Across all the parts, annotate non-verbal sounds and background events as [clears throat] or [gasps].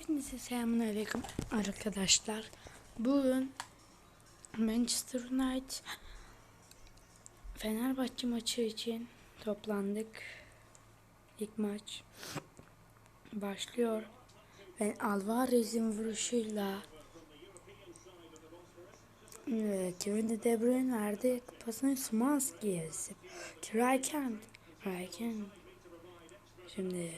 Hepinize selamünaleyküm arkadaşlar. Bugün Manchester United Fenerbahçe maçı için toplandık. İlk maç başlıyor. Ben Alvarez'in vuruşuyla Evet, Kevin De Bruyne verdi. Pasını Smanski'ye. Raykent. Raykent. Şimdi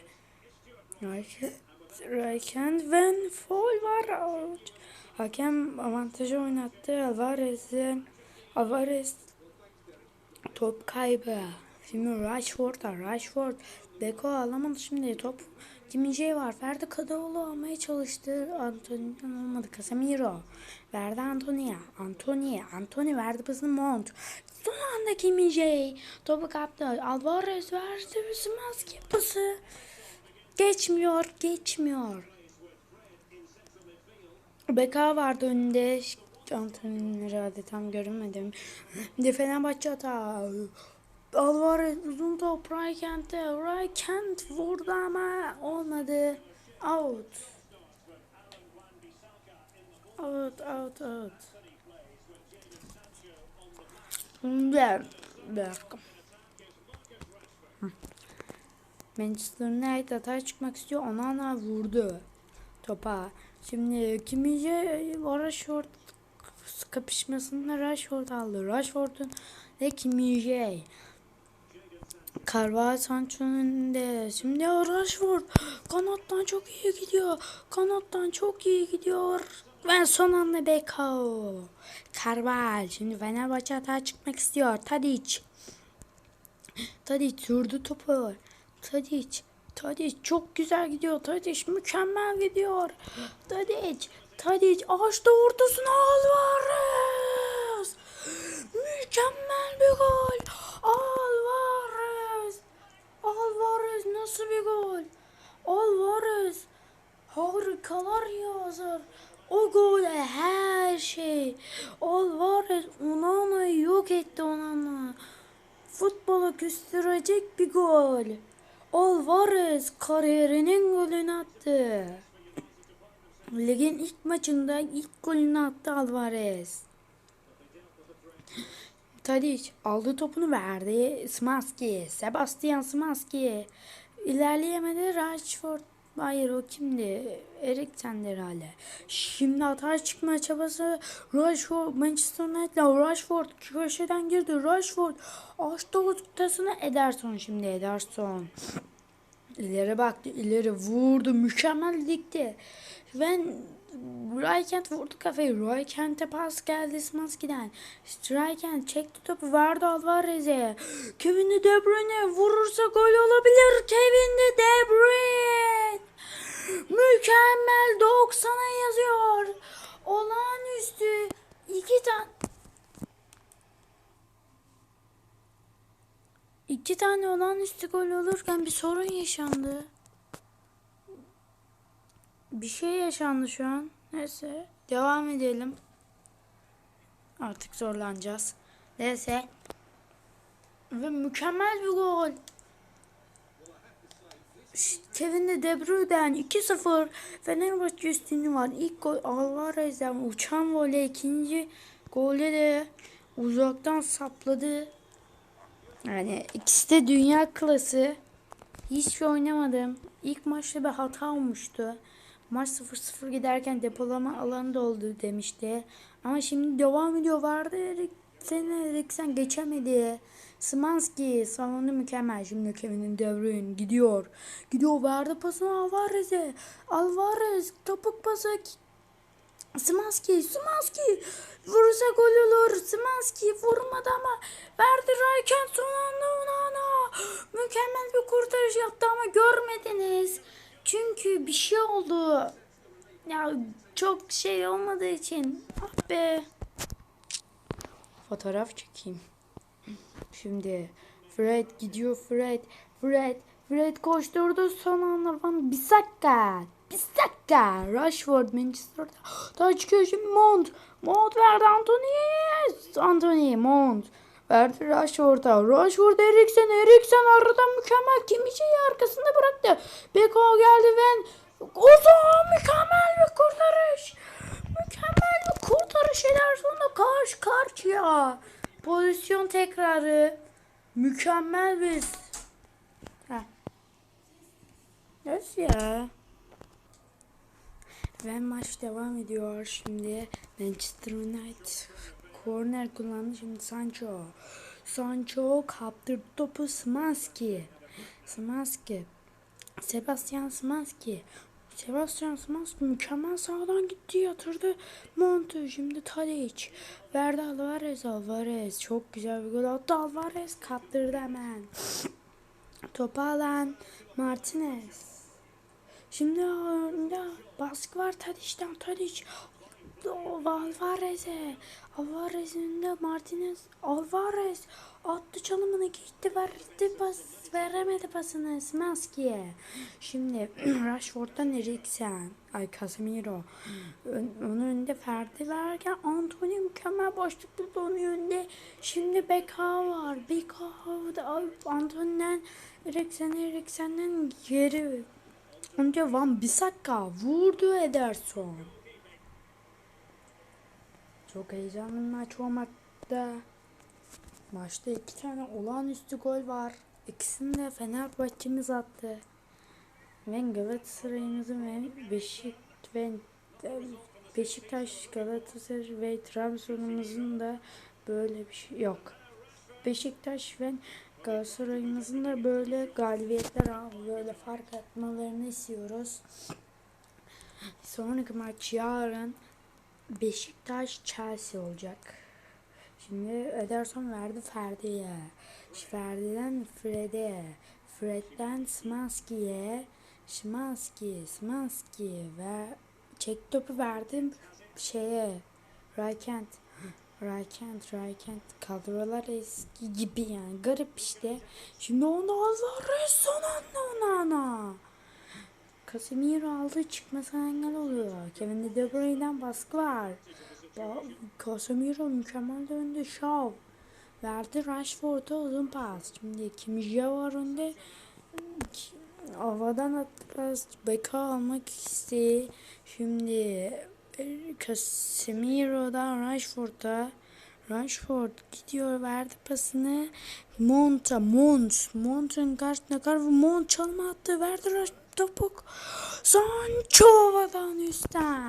Raykent. Raykent Van Foul var. Hakem avantajı oynattı. Alvarez'e. Alvarez top kaybı. Şimdi Rashford'a. Rashford. Beko alamadı şimdi. Top Kim var. Ferdi Kadıoğlu almaya çalıştı. Antony'den olmadı. Casemiro. Verdi Antony'ye. Antony. Antony verdi pasını Mount. Son anda Kim Topu kaptı. Alvarez verdi. Smaski pası. Geçmiyor, geçmiyor. Beka vardı önünde. Antony'nin herhalde tam göremedim. De Fenerbahçe hata. Alvarez uzun top Raykent'e. Raykent vurdu ama olmadı. Out. Out, out, out. Bir dakika. Manchester United hata çıkmak istiyor. Onana vurdu topa. Şimdi Kimice Rashford kapışmasında Rashford aldı. Rashford'un ve Kimice. Carvalho Sancho'nun önünde. Şimdi Rashford kanattan çok iyi gidiyor. Kanattan çok iyi gidiyor. Ve son anda Bekao. Carvalho. Şimdi Fenerbahçe hata çıkmak istiyor. Tadic. Tadic vurdu topu. Tadic. Tadic çok güzel gidiyor. Tadic mükemmel gidiyor. Tadic. Tadic açtı ortasına Alvarez. [gasps] Mükemmel bir gol. Alvarez. Alvarez nasıl bir gol? Alvarez. Harikalar yazar. O gole her şey. Alvarez Onana'yı yok etti Onana. Futbola küstürecek bir gol. Alvarez kariyerinin golünü attı. Ligin ilk maçında ilk golünü attı Alvarez. Tadic aldı topunu verdi. Smaski, Sebastian Smaski. İlerleyemedi Rashford. Hayır o kimdi? Eriksen herhalde. Şimdi hata çıkma çabası Rashford Manchester United'la Rashford köşeden girdi. Rashford açtı ortasını Ederson şimdi Ederson. İleri baktı, ileri vurdu, mükemmel dikti. Ben Raykent vurdu kafayı. Raykent'e pas geldi Smanski'den. Raykent çekti topu verdi Alvarez'e. Kevin De Bruyne vurursa gol olabilir. Kevin De Bruyne. Mükemmel 90'a yazıyor. Olağanüstü iki tane İki tane olağanüstü gol olurken bir sorun yaşandı. Bir şey yaşandı şu an. Neyse devam edelim. Artık zorlanacağız. Neyse. Ve mükemmel bir gol. Kevin de De Bruyne'den 2-0 Fenerbahçe üstünlüğü var. İlk gol Alvarez'den uçan voley. ikinci golde de uzaktan sapladı. Yani ikisi de dünya klası. Hiç oynamadım. İlk maçta bir hata olmuştu. Maç 0-0 giderken depolama alanı doldu demişti. Ama şimdi devam ediyor. Vardı Eriksen geçemedi. Smanski savundu mükemmel. Şimdi Kevin'in devrün gidiyor. Gidiyor verdi pasını Alvarez'e. Alvarez topuk pası Smanski, Smanski vurursa gol olur. Smanski vurmadı ama verdi Rayken son anda Onana. Mükemmel bir kurtarış yaptı ama görmediniz. Çünkü bir şey oldu. Ya çok şey olmadığı için. Ah be. Fotoğraf çekeyim. Şimdi Fred gidiyor Fred. Fred. Fred koşturdu son anda Van Bissaka. Bissaka. Rashford Manchester'da. [gasps] Çıkıyor şimdi Mount. Mount verdi Anthony. Anthony Mount. Verdi Rashford'a. Rashford Eriksen. Eriksen aradan mükemmel. Kimi şeyi arkasında bıraktı. Beko geldi ve Ozan mükemmel bir kurtarış. Mükemmel bir kurtarış Ederson'la karşı karşıya. Pozisyon tekrarı. Mükemmel bir. Ha. Nasıl ya? Ve maç devam ediyor şimdi. Manchester United corner kullandı şimdi Sancho. Sancho kaptırdı topu Smanski. Smanski. Sebastian Smanski. Sebastian Smanski mükemmel sağdan gitti yatırdı. Montu şimdi Tadic. Verdi Alvarez Alvarez. Çok güzel bir gol attı Alvarez kaptırdı hemen. Topu alan Martinez. Şimdi önde baskı var Tadic'ten Tadic. Alvarez'e. Alvarez'in de Martinez. Alvarez attı çalımını gitti verdi pas veremedi pasını Smaski'ye. Şimdi [clears throat] Rashford'dan Eriksen. Ay Casemiro. Onun önünde Ferdi varken Anthony mükemmel boşluk buldu onun önünde. Şimdi Beka var. Beka da ay, Anthony'den Eriksen Eriksen'den geri Önce Van Bissaka vurdu Ederson. Çok heyecanlı maç olmakta. Maçta iki tane olağanüstü gol var. İkisini de Fenerbahçe'miz attı. Ve Galatasaray'ımızın ve Beşik ve Beşiktaş, Galatasaray ve Trabzon'umuzun da böyle bir şey yok. Beşiktaş ve Galatasaray'ımızın da böyle galibiyetler al, böyle fark atmalarını istiyoruz. Sonraki maç yarın Beşiktaş Chelsea olacak. Şimdi Ederson verdi Ferdi'ye. Ferdi'den Fred'e. Fred'den Smanski'ye. Smanski, Smanski ve çek topu verdim şeye. Raykent. Raykent, Raykent kadrolar eski gibi yani garip işte. Şimdi onu Alvarez son anda ona ana. Casemiro aldı çıkmasına engel oluyor. Kevin De Bruyne'den baskı var. Ba- Casemiro mükemmel döndü. Shaw verdi Rashford'a uzun pas. Şimdi Kim Jae var önde. Havadan attı pas. Beka almak istedi. Şimdi Casemiro'dan Rashford'a Rashford gidiyor verdi pasını Mont'a Mont Mont'un karşısına kar Mont çalma attı verdi Rash- topu Sancho havadan üstten